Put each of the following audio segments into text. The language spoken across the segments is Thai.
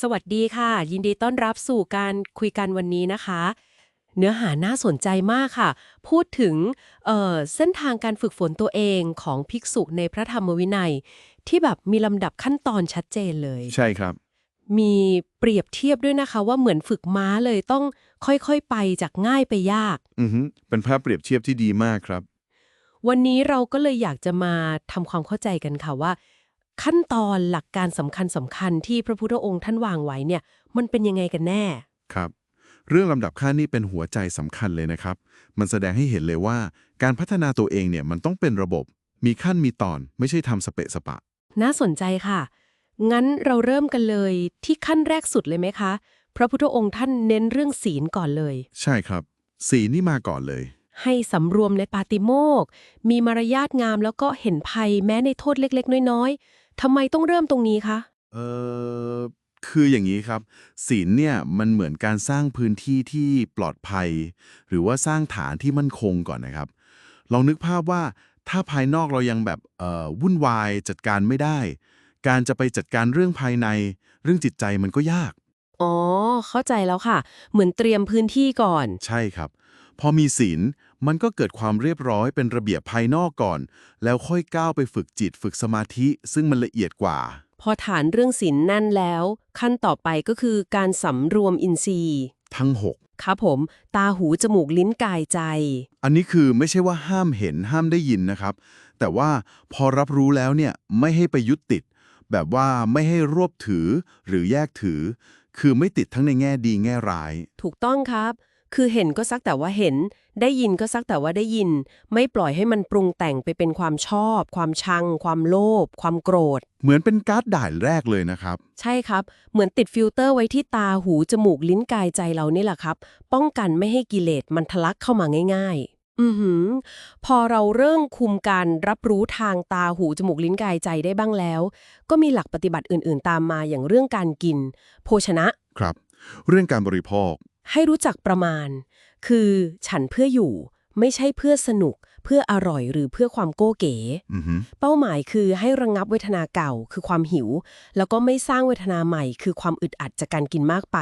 สวัสดีค่ะ ยินดีต้อนรับสู่การคุยกันวันนี้นะคะ เนื้อหาน่าสนใจมากค่ะ พูดถึงเอ่อเส้นทางการฝึกฝนตัวเองของภิกษุในพระธรรมวินัย ที่แบบมีลำดับขั้นตอนชัดเจนเลย ใช่ครับ มีเปรียบเทียบด้วยนะคะ ว่าเหมือนฝึกม้าเลยต้องค่อยๆไปจากง่ายไปยาก อือฮึเป็นภาพเปรียบเทียบที่ดีมากครับ วันนี้เราก็เลยอยากจะมาทำความเข้าใจกันค่ะว่า ขั้นตอนหลักการสำคัญสำคัญๆที่พระพุทธองค์ท่านวางไว้เนี่ย มันเป็นยังไงกันแน่ ครับ เรื่องลำดับขั้นนี่เป็นหัวใจสำคัญเลยนะครับ มันแสดงให้เห็นเลยว่า การพัฒนาตัวเองเนี่ยมันต้องเป็นระบบ มีขั้นมีตอนไม่ใช่ทำสเปะสปะ น่าสนใจค่ะ งั้นเราเริ่มกันเลยที่ขั้นแรกสุดเลยไหมคะ พระพุทธองค์ท่านเน้นเรื่องศีลก่อนเลย ใช่ครับ สีนี่มาก่อนเลย ให้สำรวมในปาติโมกข์มีมารยาทงามแล้วก็เห็นภัยแม้ในโทษเล็ก ๆ น้อยๆ ทำไมต้องเริ่มตรงนี้คะ เออคืออย่างนี้ครับ ศีลเนี่ยมันเหมือนการสร้างพื้นที่ที่ปลอดภัย หรือว่าสร้างฐานที่มั่นคงก่อนนะครับ ลองนึกภาพว่าถ้าภายนอกเรายังแบบเอ่อวุ่นวายจัดการไม่ได้ การจะไปจัดการเรื่องภายใน เรื่องจิตใจมันก็ยาก อ๋อ เข้าใจแล้วค่ะ เหมือนเตรียมพื้นที่ก่อน ใช่ครับ พอมีศีล มันก็เกิดความเรียบร้อยเป็นระเบียบภายนอกก่อน แล้วค่อยก้าวไปฝึกจิตฝึกสมาธิซึ่งมันละเอียดกว่า พอฐานเรื่องศีลนั่นแล้ว ขั้นต่อไปก็คือการสำรวมอินทรีย์ ทั้งครับผม ตาหูจมูกลิ้นกายใจ6อันนี้คือไม่ใช่ว่าห้ามเห็นห้ามได้ยินนะครับ แต่ว่าพอรับรู้แล้วเนี่ยไม่ให้ไปยึดติด แบบว่าไม่ให้รวบถือหรือแยกถือ คือไม่ติดทั้งในแง่ดีแง่ร้าย ถูกต้องครับ คือเห็นก็สักแต่ว่าเห็น ได้ยินก็สักแต่ว่าได้ยิน ไม่ปล่อยให้มันปรุงแต่งไปเป็นความชอบ ความชัง ความโลภ ความโกรธ เหมือนเป็นการ์ดด่านแรกเลยนะครับ ใช่ครับ เหมือนติดฟิลเตอร์ไว้ที่ตาหู จมูกลิ้นกายใจเรานี่แหละครับ ป้องกันไม่ให้กิเลสมันทะลักเข้ามาง่าย ๆ อือหือ พอเราเริ่มคุมการรับรู้ทางตาหูจมูกลิ้นกายใจได้บ้างแล้ว ก็มีหลักปฏิบัติอื่นๆ ตามมาอย่างเรื่องการกิน โภชนะ ครับ เรื่องการบริโภค ให้รู้จักประมาณ คือฉันเพื่ออยู่ไม่ใช่เพื่อสนุก เพื่ออร่อยหรือเพื่อความโก้เก๋อือฮึเป้าหมายคือให้ระงงับเวทนาเก่าคือความหิว แล้วก็ไม่สร้างเวทนาใหม่ คือความอึดอัดจากการกินมากไป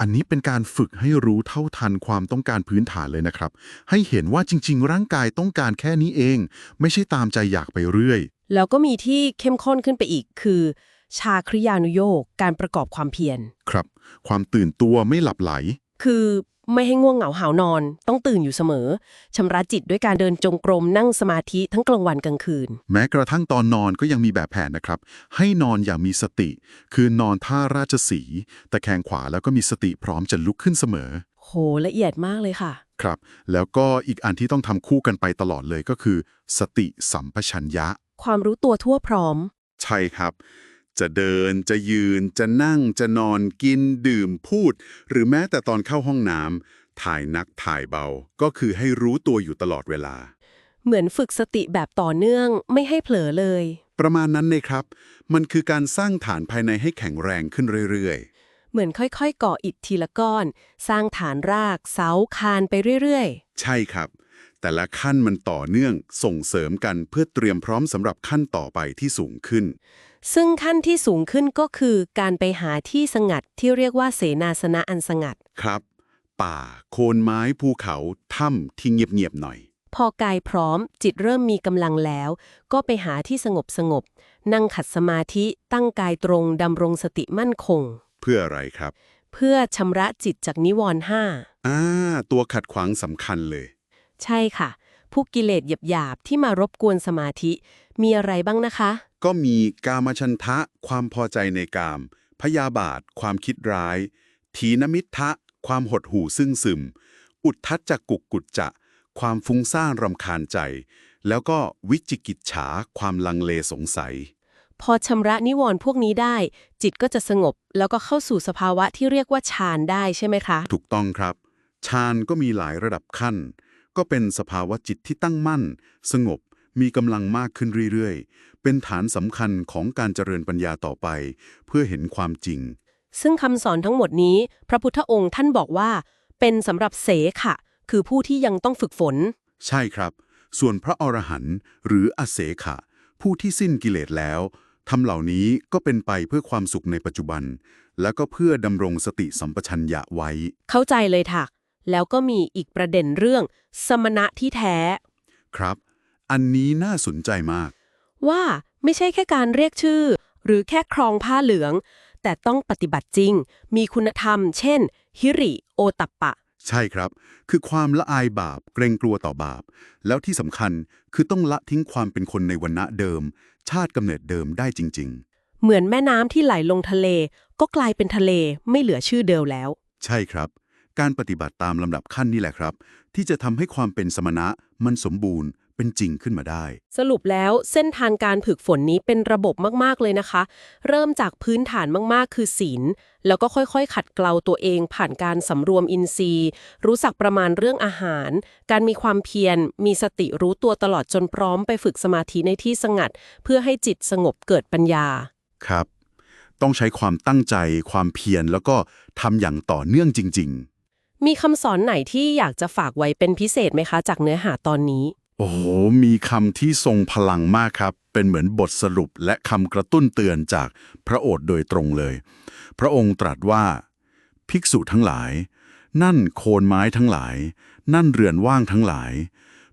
อันนี้เป็นการฝึกให้รู้เท่าทันความต้องการพื้นฐานเลยนะครับ ให้เห็นว่าจริง ๆ ร่างกายต้องการแค่นี้เอง ไม่ใช่ตามใจอยากไปเรื่อย แล้วก็มีที่เข้มข้นขึ้นไปอีกคือ ชาคริยานุโยกการประกอบความเพียรครับ ความตื่นตัวไม่หลับไหล คือ ไม่ให้ง่วงเหงาหาวนอน ต้องตื่นอยู่เสมอชำระจิตด้วยการเดินจงกรมนั่งสมาธิทั้งกลางวันกลางคืน แม้กระทั่งตอนนอนก็ยังมีแบบแผนนะครับ ให้นอนอย่างมีสติ คือนอนท่าราชสีห์แต่แขงขวาแล้วก็มีสติพร้อมจะลุกขึ้นเสมอ โหละเอียดมากเลยค่ะ ครับ แล้วก็อีกอันที่ต้องทำคู่กันไปตลอดเลยก็คือ สติสัมปชัญญะ ความรู้ตัวทั่วพร้อม ใช่ครับ จะเดินจะยืน จะนั่งจะนอนกินดื่มพูด หรือแม้แต่ตอนเข้าห้องน้ำถ่ายนักถ่ายเบา ก็คือให้รู้ตัวอยู่ตลอดเวลา เหมือนฝึกสติแบบต่อเนื่องไม่ให้เผลอเลย ประมาณนั้นเลยครับ มันคือการสร้างฐานภายในให้แข็งแรงขึ้นเรื่อยเหมือนค่อยๆ ก่ออิฐทีละก้อน สร้างฐานราก เสาคานไปเรื่อยๆ ใช่ครับ แต่ละขั้นมันต่อเนื่องส่งเสริมกันเพื่อเตรียมพร้อมสำหรับขั้นต่อไปที่สูงขึ้นๆซึ่งขั้นที่สูงขึ้นก็คือการไปหาที่สงัดที่เรียกว่าเสนาสนะอันสงัด ครับ ป่า โคนไม้ภูเขาถ้ำที่เงียบๆหน่อย พอกายพร้อมจิตเริ่มมีกำลังแล้ว ก็ไปหาที่สงบสงบๆนั่งขัดสมาธิตั้งกายตรงดำรงสติมั่นคง เพื่ออะไรครับ เพื่อชำระจิตจากนิวรณ์ห้าอ่าตัวขัดขวางสำคัญเลย ใช่ค่ะพวกกิเลสหยาบๆที่มารบกวนสมาธิ มีอะไรบ้างนะคะ ก็มีกามชันทะ ความพอใจในกาม พยาบาท ความคิดร้าย ทีนมิทะ ความหดหู่ซึ่งซึม อุทธัจจกุกกุจจะ ความฟุ้งซ่านรำคาญใจ แล้วก็วิจิกิจฉา ความลังเลสงสัย พอชำระนิวรณ์พวกนี้ได้ จิตก็จะสงบ แล้วก็เข้าสู่สภาวะที่เรียกว่าฌานได้ใช่ไหมคะ ถูกต้องครับ ฌานก็มีหลายระดับขั้น ก็เป็นสภาวะจิตที่ตั้งมั่น สงบ มีกำลังมากขึ้นเรื่อยๆ เป็นฐานสำคัญของการเจริญปัญญาต่อไป เพื่อเห็นความจริง ซึ่งคำสอนทั้งหมดนี้ พระพุทธองค์ท่านบอกว่า เป็นสำหรับเสขะ คือผู้ที่ยังต้องฝึกฝน ใช่ครับ ส่วนพระอรหันต์หรืออเสขะ ผู้ที่สิ้นกิเลสแล้วทำเหล่านี้ก็เป็นไปเพื่อความสุขในปัจจุบัน แล้วก็เพื่อดำรงสติสัมปชัญญะไว้ เข้าใจเลยค่ะ แล้วก็มีอีกประเด็นเรื่อง สมณะที่แท้ ครับ อันนี้น่าสนใจมาก ว่าไม่ใช่แค่การเรียกชื่อ หรือแค่ครองผ้าเหลือง แต่ต้องปฏิบัติจริง มีคุณธรรม เช่น ฮิริ โอตัปปะ ใช่ครับ คือความละอายบาป เกรงกลัวต่อบาป แล้วที่สำคัญคือต้องละทิ้งความเป็นคนในวันณะเดิม ชาติกำเนิดเดิมได้จริงเหมือนแม่น้ำที่ไหลลงทะเล ก็กลายเป็นทะเลไม่เหลือชื่อเดิมแล้วๆใช่ครับ การปฏิบัติตามลำดับขั้นนี่แหละครับ ที่จะทำให้ความเป็นสมณะมันสมบูรณ์เป็นจริงขึ้นมาได้ สรุปแล้วเส้นทางการฝึกฝนนี้เป็นระบบมาก ๆ เลยนะคะ เริ่มจากพื้นฐานมาก ๆ คือศีล แล้วก็ค่อย ๆ ขัดเกลาตัวเอง ผ่านการสำรวมอินทรีย์ รู้สักประมาณเรื่องอาหาร การมีความเพียร มีสติรู้ตัวตลอดจนพร้อมไปฝึกสมาธิในที่สงัด เพื่อให้จิตสงบเกิดปัญญา ครับ ต้องใช้ความตั้งใจ ความเพียร แล้วก็ทำอย่างต่อเนื่องจริง มีคำสอนไหนที่อยากจะฝากไว้เป็นพิเศษไหมคะ จากเนื้อหาตอนนี้ โอ้โห มีคำที่ทรงพลังมากครับ เป็นเหมือนบทสรุปและคำกระตุ้นเตือนจากพระโอษฐ์โดยตรงเลย พระองค์ตรัสว่า ภิกษุทั้งหลาย นั่นโคนไม้ทั้งหลาย นั่นเรือนว่างทั้งหลาย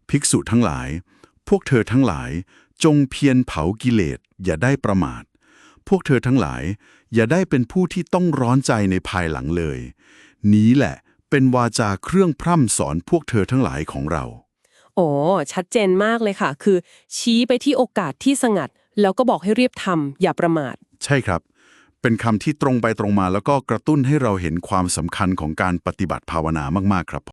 ภิกษุทั้งหลาย พวกเธอทั้งหลาย จงเพียรเผากิเลสอย่าได้ประมาท พวกเธอทั้งหลาย อย่าได้เป็นผู้ที่ต้องร้อนใจในภายหลังเลย นี้แหละ เป็นวาจาเครื่องพร่ำสอนพวกเธอทั้งหลายของเรา โอ้ชัดเจนมากเลยค่ะ คือ ชี้ไปที่โอกาสที่สงัด แล้วก็บอกให้เรียบทำอย่าประมาท ใช่ครับ เป็นคำที่ตรงไปตรงมาแล้วก็กระตุ้นให้เราเห็นความสำคัญของการปฏิบัติภาวนามากๆครับ